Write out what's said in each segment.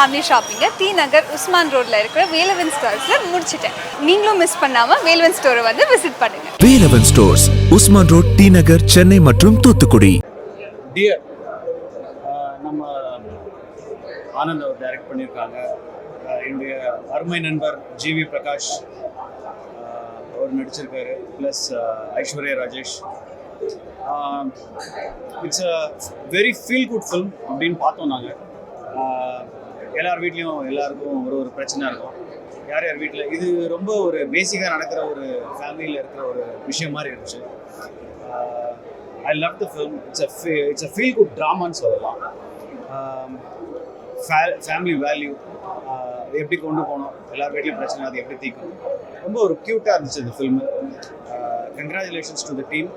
Family ஷாப்பிங்கை டி நகர் உஸ்மான் ரோட்ல இருக்கிற வேலவன் ஸ்டோர்ஸ்ல முடிச்சிட்டேன். நீங்களும் மிஸ் பண்ணாம வேலவன் ஸ்டோரை வந்து விசிட் பண்ணுங்க. Velavan stores Usman road T Nagar Chennai மற்றும் தூத்துக்குடி. டியர் நம்ம ஆனந்த் அவர் டைரக்ட் பண்ணியிருக்காங்க என்னுடைய அருமை நண்பர் ஜிவி பிரகாஷ் அவர் நடிச்சிருக்காரு. Plus Aishwarya Rajesh. It's a very feel good film அப்படின்னு பார்த்தோம் நாங்கள் எல்லார் வீட்லேயும் எல்லாருக்கும் ஒரு ஒரு பிரச்சனை இருக்கும். யார் யார் வீட்டில் இது ரொம்ப ஒரு பேசிக்காக நடக்கிற ஒரு ஃபேமிலியில் இருக்கிற ஒரு விஷயம் மாதிரி இருந்துச்சு. I love the film it's it's a feel good ட்ராமான்னு சொல்லலாம். ஃபேமிலி வேல்யூ அது எப்படி கொண்டு போகணும் எல்லார் வீட்லேயும் பிரச்சனை அது எப்படி தீர்க்கணும். ரொம்ப ஒரு க்யூட்டாக இருந்துச்சு இந்த film congratulations to the team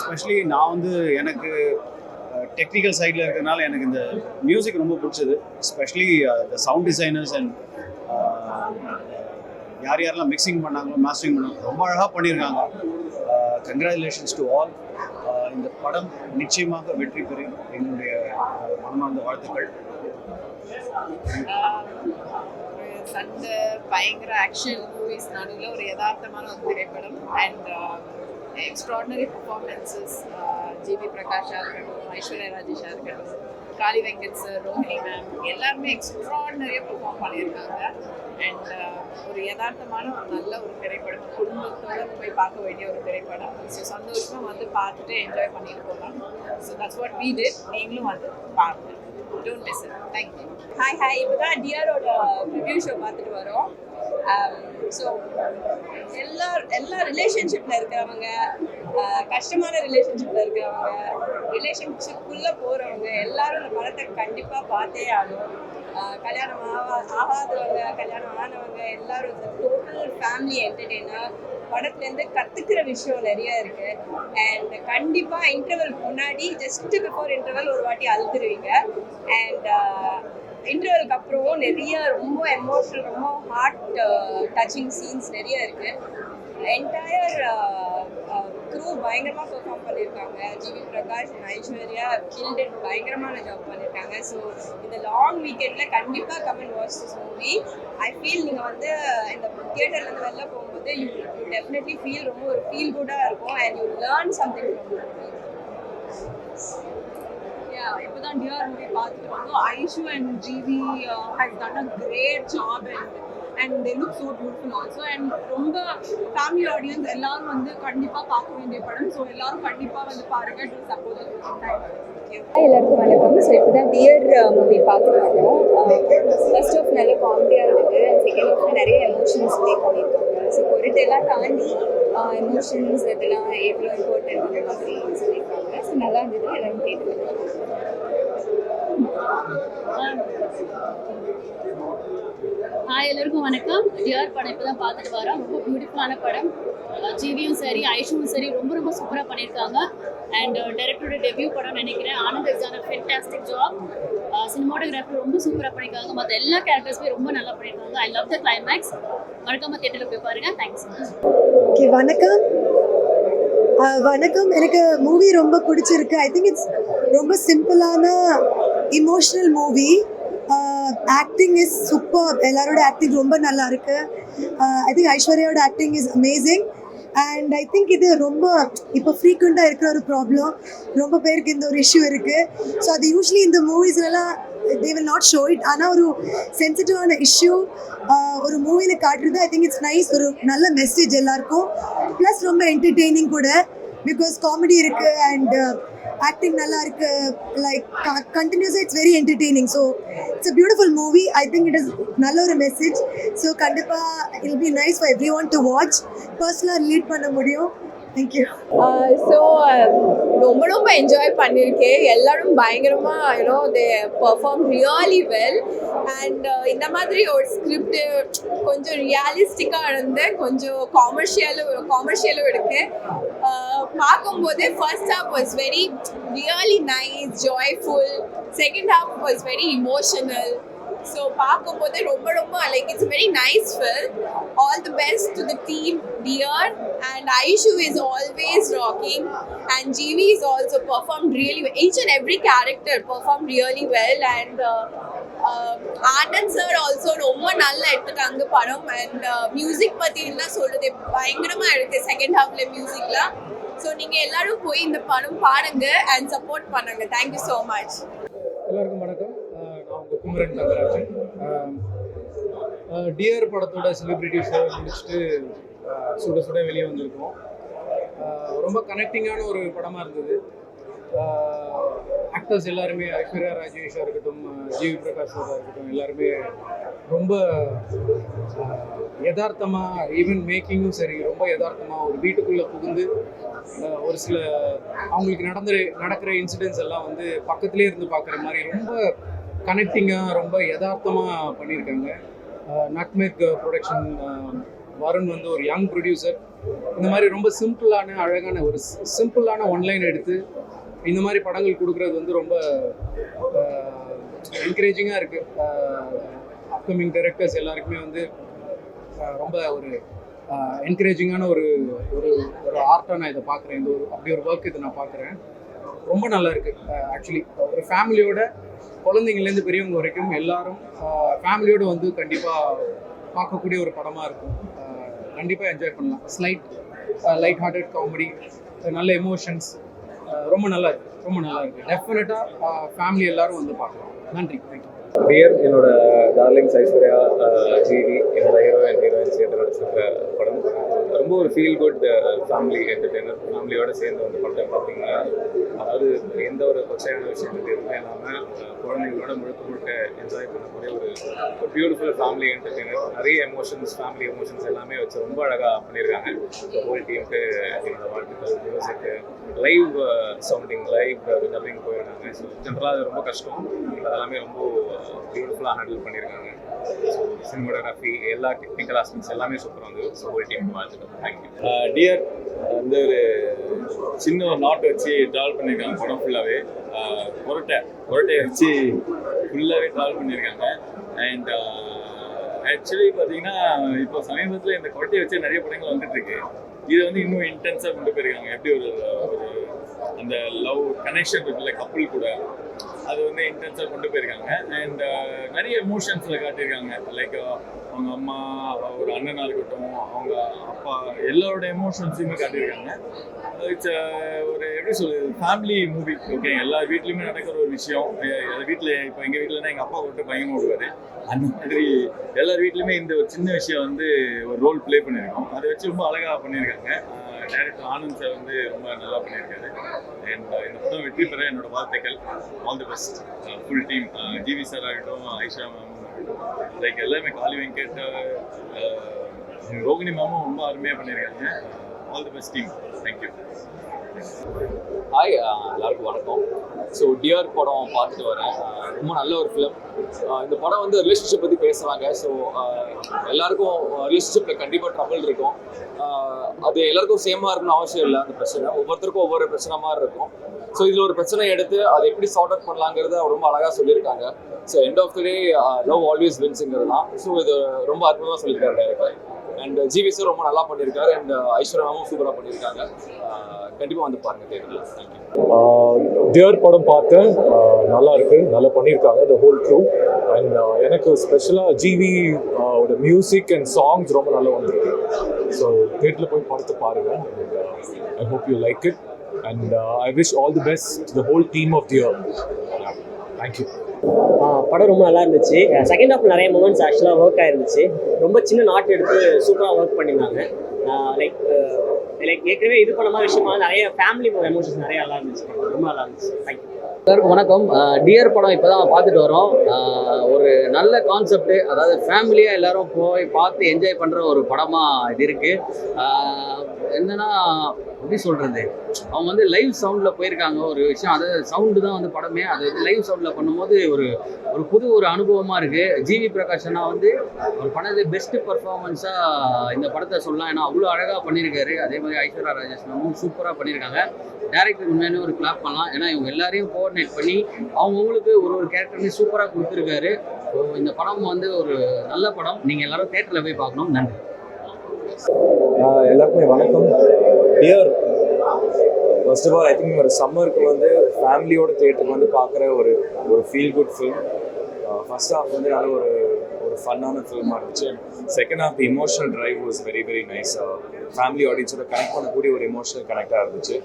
specially நான் வந்து எனக்கு டெக்னிக்கல் சைடில் இருக்கிறதுனால எனக்கு இந்த மியூசிக் ரொம்ப பிடிச்சது. Specially the sound designers and யார் யாரெல்லாம் மிக்சிங் பண்ணாங்களோ மாஸ்டரிங் பண்ணாங்க ரொம்ப அழகாக பண்ணியிருக்காங்க. கங்க்ராச்சுலேஷன்ஸ் டு ஆல் இந்த படம் நிச்சயமாக வெற்றி பெறும் என்னுடைய uh, மனமார்ந்த வாழ்த்துக்கள். சண்டை பயங்கர ஆக்ஷன் மூவிஸ் நடுவில் ஒரு யதார்த்தமான ஒரு திரைப்படம். அண்ட் எக்ஸ்ட்ராடினரி பர்ஃபார்மன்சஸ் ஜிவி பிரகாஷா இருக்கட்டும் ஐஸ்வர்யா ராஜேஷா இருக்கட்டும் காளி வெங்கட் சார் ரோஹினி மேம் எல்லாருமே எக்ஸ்ட்ராடினரியாக பெர்ஃபார்ம் பண்ணியிருக்காங்க. அண்ட் uh, ஒரு யதார்த்தமான ஒரு நல்ல ஒரு திரைப்படம் குடும்பத்தோட போய் பார்க்க வேண்டிய ஒரு திரைப்படம். ஸோ சந்தோஷமாக வந்து பார்த்துட்டு என்ஜாய் பண்ணிட்டு போகலாம் so that's what we did நீங்களும் வந்து பாருங்க don't miss it thank you hi hi இப்போ தான் டிஆரோட ரிவ்யூ ஷோ பார்த்துட்டு வரோம். Um, ஸோ எல்லா எல்லா ரிலேஷன்ஷிப்பில் இருக்கிறவங்க uh, கஷ்டமான ரிலேஷன்ஷிப்பில் இருக்கிறவங்க ரிலேஷன்ஷிப்புக்குள்ளே போகிறவங்க எல்லாரும் இந்த படத்தை கண்டிப்பாக பார்த்தே ஆகணும். Uh, கல்யாணம் ஆவா ஆகாதவங்க கல்யாணம் ஆனவங்க எல்லாரும் டோட்டல் ஃபேமிலி என்டர்டெய்னர் படத்துலேருந்து கற்றுக்கிற விஷயம் நிறைய இருக்கு. அண்ட் கண்டிப்பாக இன்டர்வல் முன்னாடி ஜஸ்ட் பிஃபோர் இன்டர்வல் ஒரு வாட்டி அழுதுருவீங்க. அண்ட் இன்டர்வலுக்கு அப்புறம் நிறைய ரொம்ப எமோஷனல் ரொம்ப ஹார்ட் டச்சிங் சீன்ஸ் நிறைய இருக்கு. என்டையர் க்ரூ uh, uh, பயங்கரமாக பெர்ஃபார்ம் பண்ணியிருக்காங்க ஜிவி பிரகாஷ் ஐஸ்வர்யா கில்டட் பயங்கரமான ஜாப் பண்ணியிருக்காங்க ஸோ இந்த லாங் வீக்கெண்டில் கண்டிப்பாக comment watch this movie I feel நீங்கள் வந்து இந்த தியேட்டர்லேருந்து வெளில போகும்போது யூ யூ டெஃபினெட்லி ஃபீல் ரொம்ப ஒரு ஃபீல் குட்டாக இருக்கும் and you learn something from movie இப்போதான் டியர் மூவி பார்த்துட்டு வந்தோம். Aishu and GV has done a great job and and they look so beautiful also and ரொம்ப ஃபேமிலி ஆடியன்ஸ் எல்லாரும் வந்து கண்டிப்பாக பார்க்க வேண்டிய படம். ஸோ எல்லாரும் கண்டிப்பாக வந்து பாருங்க. டு சப்போர்ட் எல்லாருக்கும் வணக்கம். ஸோ இப்போ தான் டியர் மூவி uh, பார்த்துட்டு வந்தோம். Uh, ஃபர்ஸ்ட் ஆஃப் நல்ல காமெடியாக இருந்தது. செகண்ட் ஆஃப் நிறைய எமோஷன்ஸ் ப்ளே பண்ணியிருக்காங்க. ஸோ பொருட்டெல்லாம் தாண்டி எமோஷன்ஸ் இதெல்லாம் எவ்வளோ இம்பார்ட்டன்ட் அந்த மாதிரி சொல்லியிருக்காங்க. ஸோ நல்லா இருந்தது. எல்லாரும் கேட்டு ஹாய் எல்லாருக்கும் வணக்கம். டிஆர் படம் இப்போ தான் பார்த்துட்டு வரோம். ரொம்ப பியூட்டிஃபுல்லான படம். ஜிவியும் சரி ஐஷுவும் சரி ரொம்ப ரொம்ப சூப்பராக பண்ணியிருக்காங்க. அண்ட் டைரக்டரோட டெபியூ படம் நினைக்கிறேன். Anand is fantastic job cinematographer ரொம்ப சூப்பராக பண்ணியிருக்காங்க. மற்ற எல்லா கேரக்டர்ஸுமே ரொம்ப நல்லா பண்ணியிருக்காங்க. ஐ லவ் த கிளைமேக்ஸ் மறக்காம தேட்டரில் போய் பாருங்க. தேங்க்ஸ் ஓகே வணக்கம். வணக்கம். எனக்கு மூவி ரொம்ப பிடிச்சிருக்கு. ஐ திங்க் இட்ஸ் ரொம்ப சிம்பிளான emotional movie acting is super எல்லாரோட ஆக்டிங் ரொம்ப நல்லா இருக்கு I think ஐஸ்வர்யாவோட acting is amazing and I think இது ரொம்ப இப்போ ஃப்ரீக்வெண்ட்டாக இருக்கிற ஒரு ப்ராப்ளம் ரொம்ப பேருக்கு இந்த ஒரு இஷ்யூ இருக்குது ஸோ அது யூஸ்வலி இந்த மூவிஸ்லலாம் they will not show it ஆனால் ஒரு சென்சிட்டிவான இஷ்யூ ஒரு மூவியில் காட்டுறது ஐ திங்க் இட்ஸ் நைஸ் ஒரு நல்ல மெசேஜ் எல்லாருக்கும். ப்ளஸ் ரொம்ப என்டர்டெய்னிங் கூட. பிகாஸ் காமெடி இருக்குது அண்ட் ஆக்டிங் நல்லா இருக்கு. லைக் கண்டினியூஸாக it's very entertaining so it's a beautiful movie I think it is நல்ல ஒரு மெசேஜ் ஸோ கண்டிப்பாக will be nice for everyone to watch பர்சனலாக ரிலீட் பண்ண முடியும். தேங்க்யூ ஸோ uh, uh, ரொம்ப ரொம்ப என்ஜாய் பண்ணியிருக்கேன் எல்லாரும் பயங்கரமாக you know they perform really well and இந்த மாதிரி ஒரு ஸ்கிரிப்ட் கொஞ்சம் ரியலிஸ்டிக்காக இருந்து கொஞ்சம் காமர்ஷியலும் காமர்ஷியலும் இருக்கு. பார்க்கும்போது பார்க்கும்போதே first half was very really nice joyful second half was very emotional so பார்க்கும்போது ரொம்ப ரொம்ப like it's very nice fill all the best to the team Dear and Aishu is always rocking and GV is also perform really each and every character perform really well and Anand sir also ரொம்ப நல்லா எடுத்துட்டாங்க படம். And music பற்றி என்ன பயங்கரமாக இருக்கு second ஹாஃப்ல மியூசிக்லாம் ஸோ நீங்கள் எல்லாரும் போய் இந்த படம் பாருங்க அண்ட் சப்போர்ட் பண்ணுங்க. Thank you so much Kumaran Dear படத்தோட செலிப்ரிட்டி ஷோ முடிச்சுட்டு சுட சுட வெளியே வந்திருக்கோம். ரொம்ப கனெக்டிங்கான ஒரு படமாக இருந்தது. ஆக்டர்ஸ் எல்லாருமே ஐஸ்வர்யா ராஜேஷாக இருக்கட்டும் ஜிவி பிரகாஷ் இருக்கட்டும் எல்லாருமே ரொம்ப யதார்த்தமாக ஈவன் மேக்கிங்கும் சரி ரொம்ப யதார்த்தமாக ஒரு வீட்டுக்குள்ளே புகுந்து ஒரு சில அவங்களுக்கு நடந்த நடக்கிற இன்சிடென்ட்ஸ் எல்லாம் வந்து பக்கத்துலேயே இருந்து பார்க்குற மாதிரி ரொம்ப கனெக்டிங்காக ரொம்ப யதார்த்தமாக பண்ணியிருக்காங்க. நட்மேக் ப்ரொடக்ஷன் வருண் வந்து ஒரு யங் ப்ரொடியூசர் இந்த மாதிரி ரொம்ப சிம்பிளான அழகான ஒரு சிம்பிளான ஒன்லைன் எடுத்து இந்த மாதிரி படங்கள் கொடுக்குறது வந்து ரொம்ப என்கரேஜிங்காக இருக்குது அப்கமிங் டைரக்டர்ஸ் எல்லாருக்குமே வந்து ரொம்ப ஒரு என்கரேஜிங்கான ஒரு ஒரு ஒரு ஆர்ட்டாக நான் இதை பார்க்குறேன். இந்த ஒரு அப்படி ஒரு ஒர்க் இதை நான் பார்க்குறேன். ரொம்ப நல்லா இருக்கு. ஆக்சுவலி ஒரு ஃபேமிலியோட குழந்தைங்கள்லேருந்து பெரியவங்க வரைக்கும் எல்லாரும் ஃபேமிலியோட வந்து கண்டிப்பாக பார்க்கக்கூடிய ஒரு படமாக இருக்கும். கண்டிப்பாக என்ஜாய் பண்ணலாம். ஸ்லைட் லைட் ஹார்ட்டட் காமெடி நல்ல எமோஷன்ஸ் ரொம்ப நல்லா இருக்கு. ரொம்ப நல்லா இருக்கு. டெஃபினட்டாக ஃபேமிலி எல்லாரும் வந்து பார்க்கலாம். நன்றி. தேங்க்யூ டியர் என்னோட டார்லிங்ஸ் ஐஸ்வர்யா ஜிவி என்னோட அண்ட் ஹீரோயின் சேர்ந்து நடிச்சிருக்க படம். ரொம்ப ஒரு ஃபீல் குட் ஃபேமிலி என்டர்டெய்னர் ஃபேமிலியோட சேர்ந்து வந்து படத்தை பார்த்தீங்கன்னா அதாவது எந்த ஒரு கொச்சையான விஷயத்துக்கு எதுவுமே இல்லாமல் uh, குழந்தைங்களோட முழுக்க முழுக்க என்ஜாய் பண்ணக்கூடிய ஒரு ஒரு பியூட்டிஃபுல் ஃபேமிலி என்டர்டெய்னர் நிறைய எமோஷன்ஸ் ஃபேமிலி எமோஷன்ஸ் எல்லாமே வச்சு ரொம்ப அழகாக பண்ணியிருக்காங்க. ஹோல் டீமுக்கு என்னோட வாழ்த்துக்கள். Music live sounding live dubbing போயிருக்காங்க. ஸோ ஜென்ரலாக அது ரொம்ப கஷ்டம். அதெல்லாமே ரொம்ப பியூட்டிஃபுல்லாக ஹேண்டில் பண்ணியிருக்காங்க. பண்ணியிருக்காங்க. சினிமோகிராஃபி எல்லா டெக்னிக்கல் ஆஸ்பெக்ட்ஸ் எல்லாமே சூப்பராக வந்து ஸோ டீம் டீமுக்கு தேங்க்யூ டியர் வந்து ஒரு சின்ன ஒரு நாட் வச்சு ட்ராவல் பண்ணியிருக்காங்க படம் ஃபுல்லாகவே கொரட்டை கொரட்டையை வச்சு ஃபுல்லாகவே ட்ராவல் பண்ணியிருக்காங்க. அண்ட் ஆக்சுவலி பார்த்தீங்கன்னா இப்போ சமீபத்தில் இந்த கொரட்டையை வச்சு நிறைய படங்கள் வந்துட்டுருக்கு. இதை இது வந்து இன்னும் இன்டென்ஸாக கொண்டு போயிருக்காங்க. எப்படி ஒரு ஒரு அந்த லவ் கனெக்ஷன் இருக்குல்ல கப்புள் கூட. அது வந்து இன்டென்ஸாக கொண்டு போயிருக்காங்க. அண்ட் uh, நிறைய எமோஷன்ஸில் காட்டியிருக்காங்க. லைக் uh, அவங்க அம்மா ஒரு அண்ணனாக இருக்கட்டும் அவங்க அப்பா எல்லாரோட எமோஷன்ஸையுமே காட்டியிருக்காங்க. இட்ஸ் ஒரு எப்படி சொல்லுது ஃபேமிலி மூவி ஓகே எல்லா வீட்லேயுமே நடக்கிற ஒரு விஷயம். வீட்டில் இப்போ எங்கள் வீட்டில்னா எங்கள் அப்பா விட்டு பையன் ஓடுவார். அந்த மாதிரி எல்லார் வீட்லையுமே இந்த ஒரு சின்ன விஷயம் வந்து ஒரு ரோல் ப்ளே பண்ணியிருக்கோம். அதை வச்சு ரொம்ப அழகாக பண்ணியிருக்காங்க. டேரக்டர் ஆனந்த் சார் வந்து ரொம்ப நல்லா பண்ணியிருக்காரு. அண்ட் இந்த படம் வெற்றி பெற என்னோட வாழ்த்துக்கள். All the best full team GV sir ஆகட்டும் ஐஷா மேம் ஆகட்டும் லைக் எல்லாமே காளி வெங்கட் ரோகிணி மாமும் ரொம்ப அருமையாக பண்ணியிருக்காங்க. All the best team thank you hi எல்லாருக்கும் வணக்கம். ஸோ டியர் படம் பார்த்துட்டு வரேன். ரொம்ப நல்ல ஒரு ஃபிலிம் இந்த படம் வந்து ரிலேஷன்ஷிப் பற்றி பேசுகிறாங்க ஸோ எல்லாருக்கும் ரிலேஷன்ஷிப்பில் கண்டிப்பாக ட்ரபிள் இருக்கும். அது எல்லாருக்கும் சேமாக இருக்கணும்னு அவசியம் இல்லை அந்த பிரச்சனை. ஒவ்வொருத்தருக்கும் ஒவ்வொரு பிரச்சனை மாதிரி இருக்கும். ஸோ இதில் ஒரு பிரச்சனை எடுத்து அதை எப்படி சார்ட் அவுட் பண்ணலாங்கிறத ரொம்ப அழகாக சொல்லியிருக்காங்க. So end of the day love always வின்ஸுங்கிறது தான். ஸோ இது ரொம்ப அற்புதமாக சொல்லியிருக்காரு டேரக்டர் அண்ட் ஜிவி சார் ரொம்ப நல்லா பண்ணியிருக்காரு. அண்ட் uh, ஐஸ்வர்யாவும் சூப்பராக பண்ணியிருக்காங்க. Uh, கண்டிப்பாக வந்து பாருங்க தேட்டரில் uh, தேர் படம் பார்த்தேன் நல்லா இருக்கு. நல்லா பண்ணியிருக்காங்க த ஹோல் ட்ரூ அண்ட் எனக்கு ஸ்பெஷலாக ஜிவி ஓட மியூசிக் அண்ட் சாங்ஸ் ரொம்ப நல்லா வந்திருக்கு. ஸோ தேட்டரில் போய் படத்தை பாருங்க. I hope you like it and I wish all the best the whole team of Dear thank you படம் ரொம்ப நல்லா இருந்துச்சு. செகண்ட் ஹாஃப் நிறைய மூமெண்ட்ஸ் ஆக்சுவலாக ஒர்க் ஆயிருந்துச்சு. ரொம்ப சின்ன நாட் எடுத்து சூப்பராக ஒர்க் பண்ணியிருந்தாங்க லைக் லைக் ஏற்கனவே இது பண்ண மாதிரி விஷயமா நிறைய ஃபேமிலி எமோஷன்ஸ் நிறைய நல்லா இருந்துச்சு. ரொம்ப நல்லா இருந்துச்சு. தேங்க்யூ எல்லாருக்கும் வணக்கம். டியர் படம் இப்போ தான் பார்த்துட்டு வரோம். ஒரு நல்ல கான்செப்ட் அதாவது ஃபேமிலியாக எல்லாரும் போய் பார்த்து என்ஜாய் பண்ணுற ஒரு படமாக இது இருக்குது என்னன்னா எப்படி சொல்கிறது அவங்க வந்து லைவ் சவுண்டில் போயிருக்காங்க ஒரு விஷயம். அது சவுண்டு தான் வந்து படமே. அது வந்து லைவ் சவுண்டில் பண்ணும்போது ஒரு ஒரு புது ஒரு அனுபவமாக இருக்குது ஜிவி பிரகாஷ் வந்து ஒரு படத்தை பெஸ்ட் பர்ஃபார்மன்ஸாக இந்த படத்தை சொல்லலாம். ஏன்னா அவ்வளோ அழகாக பண்ணியிருக்காரு. அதே மாதிரி ஐஸ்வர்யா ராஜேஷ் மேமும் சூப்பராக பண்ணியிருக்காங்க. டேரக்டர் உண்மையான ஒரு கிளாப் பண்ணலாம். ஏன்னா இவங்க எல்லாரையும் போட கோஆர்டினேட் பண்ணி அவங்கவுங்களுக்கு ஒரு ஒரு கேரக்டருமே சூப்பராக கொடுத்துருக்காரு. ஸோ இந்த படம் வந்து ஒரு நல்ல படம். நீங்கள் எல்லாரும் தேட்டரில் போய் பார்க்கணும். நன்றி. எல்லாருக்குமே வணக்கம். Dear first of all I think ஒரு சம்மருக்கு வந்து ஃபேமிலியோட தேட்டருக்கு வந்து பார்க்குற ஒரு ஒரு feel good film first half வந்து நல்ல ஒரு ஒரு ஃபன்னான ஃபில்மாக இருந்துச்சு. Second half emotional drive was very very nice family ஆடியன்ஸோட கனெக்ட் பண்ணக்கூடிய ஒரு எமோஷனல் கனெக்டாக இருந்துச்சு.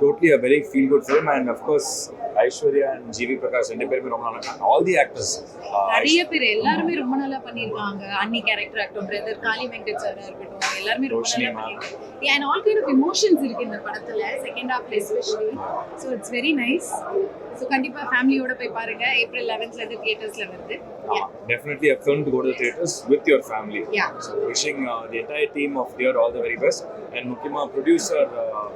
Totally a very feel good film and of course Aishwarya and GV Prakash ரெண்டு பேருமே ரொம்ப நல்லா ஆல் தி ஆக்டர்ஸ் நிறைய பேர் எல்லாருமே ரொம்ப நல்லா பண்ணியிருக்காங்க. அன்னி கேரக்டர் ஆகட்டும் பிரதர் காளி வெங்கட் சாரா இருக்கட்டும் எல்லாருமே ரொம்ப நல்லா. பண்ணியிருக்காங்க. And all kind of emotions இருக்கு இந்த படத்துல செகண்ட் ஹாஃப்ல especially so it's very nice so கண்டிப்பா ஃபேமிலியோட போய் பாருங்க ஏப்ரல் லெவன்த்ல இருந்து தியேட்டர்ஸ்ல வருது go to the theaters with your family. Yeah. So wishing uh, the entire team of Dear all the very best. And Mukima producer uh,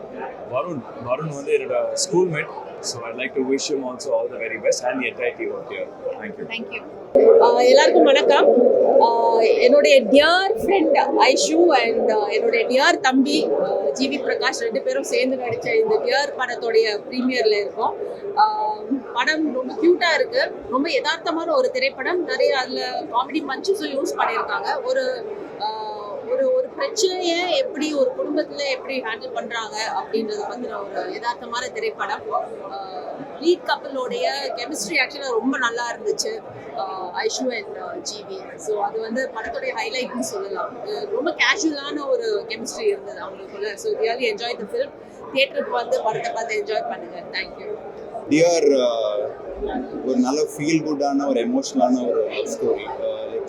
Varun. Varun வந்து என்னோட schoolmate. So I'd like to wish him also all the very best and the entire team of Dear. Thank you ah uh, எல்லாருக்கும் வணக்கம். ஆஹ் என்னுடைய dear friend Aishu and uh, என்னுடைய dear தம்பி ஜிவி பிரகாஷ் ரெண்டு பேரும் சேர்ந்து நடித்த இந்த டியர் படத்தோடைய ப்ரீமியரில் இருக்கோம். படம் ரொம்ப க்யூட்டாக இருக்கு. ரொம்ப யதார்த்தமான ஒரு திரைப்படம். நிறைய அதில் காமெடி பஞ்சஸும் யூஸ் பண்ணியிருக்காங்க. ஒரு ஒரு ஒரு பிரச்சனையை எப்படி ஒரு குடும்பத்தில் எப்படி ஹேண்டில் பண்ணுறாங்க அப்படின்றத பற்றின ஒரு யதார்த்தமான திரைப்படம். லீட் கப்பலோடைய கெமிஸ்ட்ரி ஆக்சுவலாக ரொம்ப நல்லா இருந்துச்சு. ஆஹ் ஐஷு அண்ட் ஜிவி. ஸோ அது வந்து படத்துடைய ஹைலைட்னு சொல்லலாம். ரொம்ப கேஷுவலான ஒரு கெமிஸ்ட்ரி இருந்தது அவங்களுக்குள்ள. So really enjoy the film தியேட்டருக்கு வந்து படத்தை பார்த்து என்ஜாய் பண்ணுங்க. தேங்க்யூ டியர் ஒரு நல்ல ஃபீல் குட்டான ஒரு எமோஷனலான ஒரு ஸ்டோரி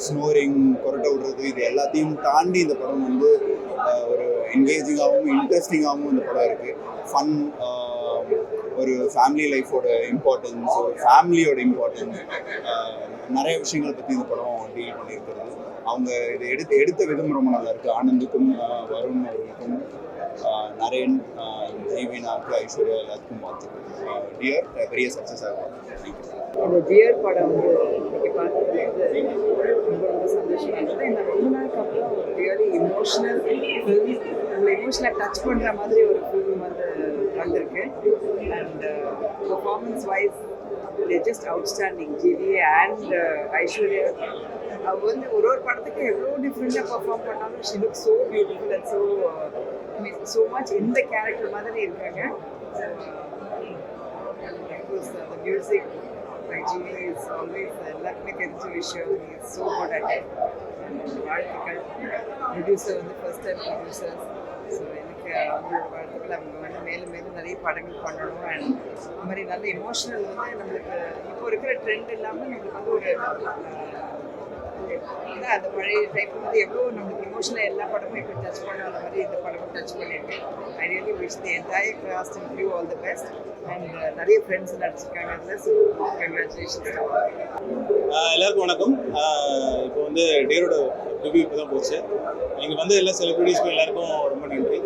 ஸ்னோரிங் புரட்ட விடுறது இது எல்லாத்தையும் தாண்டி இந்த படம் வந்து ஒரு என்கேஜிங்காகவும் இன்ட்ரெஸ்டிங்காகவும் இந்த படம் இருக்குது ஃபன் ஒரு ஃபேமிலி லைஃபோட இம்பார்ட்டன்ஸ் ஒரு ஃபேமிலியோட இம்பார்ட்டன்ஸ் நிறைய விஷயங்கள் பற்றி இந்த படம் டீல் பண்ணியிருக்கிறது. அவங்க இதை எடுத்து எடுத்த விதம் ரொம்ப நல்லா இருக்குது ஆனந்துக்கும் வருண் அவர்களுக்கும் நரேன் ஜீவினாக்கு ஐஸ்வர்யா எல்லாத்துக்கும் வாழ்த்துக்கள். டியர் பெரிய சக்ஸஸ் ஆகும் இந்த ஜியர் படம் வந்து இன்னைக்கு பார்த்தது ரொம்ப ரொம்ப சந்தோஷம் இருந்தது இந்த ரொம்ப நாளுக்கு அப்புறம் ஒரு ரியலி இமோஷனல் ஃபில்ம் உங்களை இமோஷனலாக டச் பண்ணுற மாதிரி ஒரு ஃபில்ம் வந்து வந்திருக்கு. And performance wise just outstanding GV and Aishwarya. அவ வந்து ஒரு ஒரு படத்துக்கு எவ்வளோ டிஃப்ரெண்ட்டாக பர்ஃபார்ம் பண்ணாலும் she look so beautiful and so mean so much இந்த கேரக்டர் மாதிரி இருக்காங்க. Music uh, the music by எல்லாருக்குமே தெரிஞ்ச விஷயம் இஸ் ஸோ குட் அட் வாழ்த்துக்கள். ப்ரொடியூசர் வந்து ஃபர்ஸ்ட் டைம் ப்ரொடியூசர்ஸ் ஸோ எனக்கு uh, அவங்களோட வாழ்த்துக்கள் அவங்க வந்து மேலும் மேலும் நிறைய படங்கள் பண்ணணும். அண்ட் இந்த மாதிரி நல்ல எமோஷனல் வந்து நம்மளுக்கு இப்போ இருக்கிற ட்ரெண்ட் இல்லாமல் நம்மளுக்கு வந்து ஒரு அதான் அந்த பழைய டைப் வந்து எவ்வளோ நம்மளுக்கு இமோஷனலாக எல்லா படமும் இப்போ டச் பண்ணாத மாதிரி இந்த படமும் டச் பண்ணியிருக்கேன் I really wish the entire cast and crew all the best and நிறைய ஃப்ரெண்ட்ஸ் நடிச்சிருக்காங்க. அதில் ஸோ கங்க்ராச்சுலேஷன்ஸ் எல்லாருக்கும் வணக்கம். இப்போ வந்து டேரோட ரிவ்யூ இப்போ தான் போச்சு. நீங்கள் வந்து எல்லா செலிபிரிட்டிஸ்க்கும் எல்லாருக்கும் ரொம்ப நன்றி.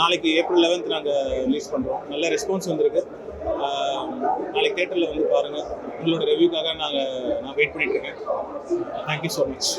நாளைக்கு ஏப்ரல் லெவன்த் நாங்கள் ரிலீஸ் பண்ணுறோம் நல்ல ரெஸ்பான்ஸ் வந்திருக்கு. நாளைக்கு தேட்டரில் வந்து பாருங்கள் உங்களோட ரிவ்யூக்காக நாங்கள் நான் வெயிட் பண்ணிட்டு இருக்கேன். Thank you so much